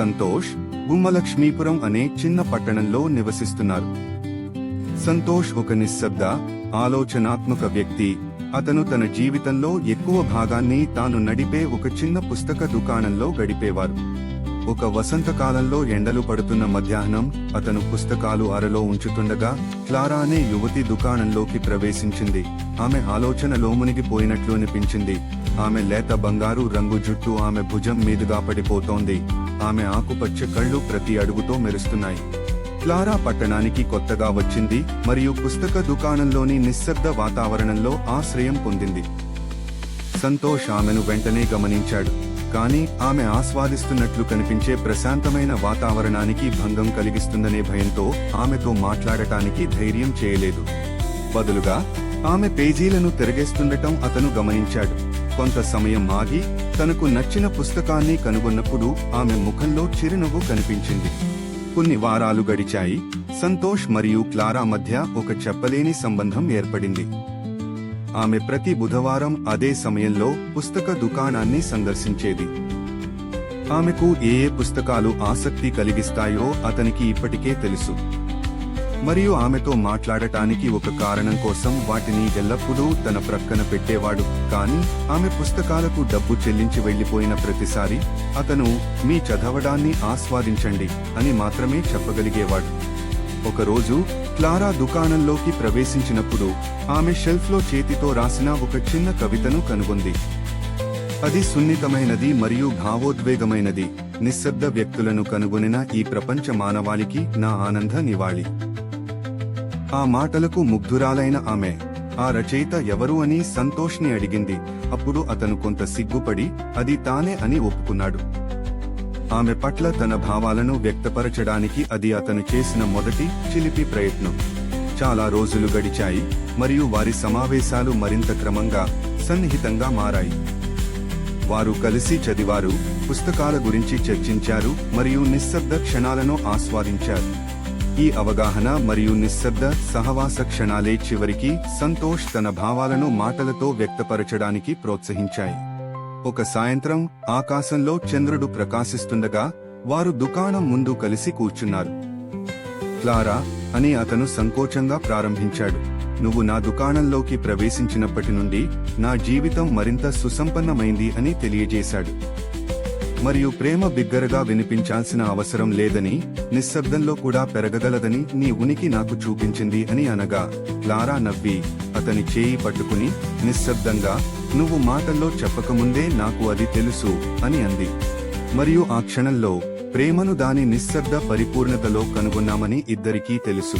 సంతోష్ గుమ్మలక్ష్మీపురం అనే చిన్న పట్టణంలో నివసిస్తున్నారు. సంతోష్ ఒక నిశ్శబ్ద ఆలోచనాత్మక వ్యక్తి. అతను తన జీవితంలో ఎక్కువ భాగాన్ని తాను నడిపే ఒక చిన్న పుస్తక దుకాణంలో గడిపేవారు. ఒక వసంతకాలంలో ఎండలు పడుతున్న మధ్యాహ్నం అతను పుస్తకాలు అరలో ఉంచుతుండగా క్లారా అనే యువతి దుకాణంలోకి ప్రవేశించింది. ఆమె ఆలోచనలో మునిగిపోయినట్లు అనిపించింది. ఆమె లేత బంగారు రంగు జుట్టు ఆమె భుజం మీదుగా పడిపోతోంది. ఆమె ఆకుపచ్చ కళ్ళు ప్రతి అడుగుతో మెరుస్తున్నాయి. క్లారా పట్టణానికి కొత్తగా వచ్చింది మరియు పుస్తక దుకాణంలోని నిశ్శబ్ద వాతావరణంలో ఆశ్రయం పొందింది. సంతోష్ ఆమెను వెంటనే గమనించాడు. కానీ ఆమె ఆస్వాదిస్తున్నట్లు కనిపించే ప్రశాంతమైన వాతావరణానికి భంగం కలిగిస్తుందనే భయంతో ఆమెతో మాట్లాడటానికి ధైర్యం చేయలేదు. బదులుగా ఆమె పేజీలను తిరగేస్తుండటం అతను గమనించాడు. కొంత సమయం ఆగి తనకు నచ్చిన పుస్తకాన్ని కనుగొన్నప్పుడు ఆమె ముఖంలో చిరునవ్వు కనిపించింది. కొన్ని వారాలు గడిచాయి. సంతోష్ మరియు క్లారా మధ్య ఒక చెప్పలేని సంబంధం ఏర్పడింది. ఆమె ప్రతి బుధవారం అదే సమయంలో పుస్తక దుకాణాన్ని సందర్శించేది. ఆమెకు ఏ ఏ పుస్తకాలు ఆసక్తి కలిగిస్తాయో అతనికి ఇప్పటికే తెలుసు. మరియు ఆమెతో మాట్లాడటానికి ఒక కారణం కోసం వాటిని ఎల్లప్పుడూ తన ప్రక్కన పెట్టేవాడు. కానీ ఆమె పుస్తకాలకు డబ్బు చెల్లించి వెళ్ళిపోయిన ప్రతిసారి అతను మీ చదవడాన్ని ఆస్వాదించండి అని మాత్రమే చెప్పగలిగేవాడు. ఒకరోజు క్లారా దుకాణంలోకి ప్రవేశించినప్పుడు ఆమె షెల్ఫ్లో చేతితో రాసిన ఒక చిన్న కవితను కనుగొంది. అది సున్నితమైనది మరియు భావోద్వేగమైనది. నిశ్శబ్ద వ్యక్తులను కనుగొనిన ఈ ప్రపంచ మానవాళికి నా ఆనంద నివాళి. ఆ మాటలకు ముగ్ధురాలైన ఆమె. ఆ రచయిత ఎవరు అని సంతోష్ని అడిగింది. అప్పుడు అతను కొంత సిగ్గుపడి అది తానే అని ఒప్పుకున్నాడు. ఆమె పట్ల తన భావాలను వ్యక్తపరచడానికి అది అతను చేసిన మొదటి చిలిపి ప్రయత్నం. చాలా రోజులు గడిచాయి మరియు వారి సమావేశాలు మరింత క్రమంగా సన్నిహితంగా మారాయి. వారు కలిసి చదివారు పుస్తకాల గురించి చర్చించారు మరియు నిశ్శబ్ద క్షణాలను ఆస్వాదించారు. ఈ అవగాహన మరియు నిశ్శబ్ద సహవాస క్షణాలే చివరికి సంతోష్ తన భావాలను మాటలతో వ్యక్తపరచడానికి ప్రోత్సహించాయి. ఒక సాయంత్రం ఆకాశంలో చంద్రుడు ప్రకాశిస్తుండగా వారు దుకాణం ముందు కలిసి కూర్చున్నారు. క్లారా అని అతను సంకోచంగా ప్రారంభించాడు. నువ్వు నా దుకాణంలోకి ప్రవేశించినప్పటి నుండి నా జీవితం మరింత సుసంపన్నమైంది అని తెలియజేశాడు. మరియు ప్రేమ బిగ్గరగా వినిపించాల్సిన అవసరం లేదని నిశ్శబ్దంలో కూడా పెరగగలదని నీ ఉనికి నాకు చూపించింది అని అనగా క్లారా నవ్వి అతని చేయి పట్టుకుని నిశ్శబ్దంగా నువ్వు మాటల్లో చెప్పకముందే నాకు అది తెలుసు అని అంది. మరియు ఆ క్షణంలో ప్రేమను దాని నిశ్శబ్ద పరిపూర్ణతలో కనుగొన్నామని ఇద్దరికీ తెలుసు.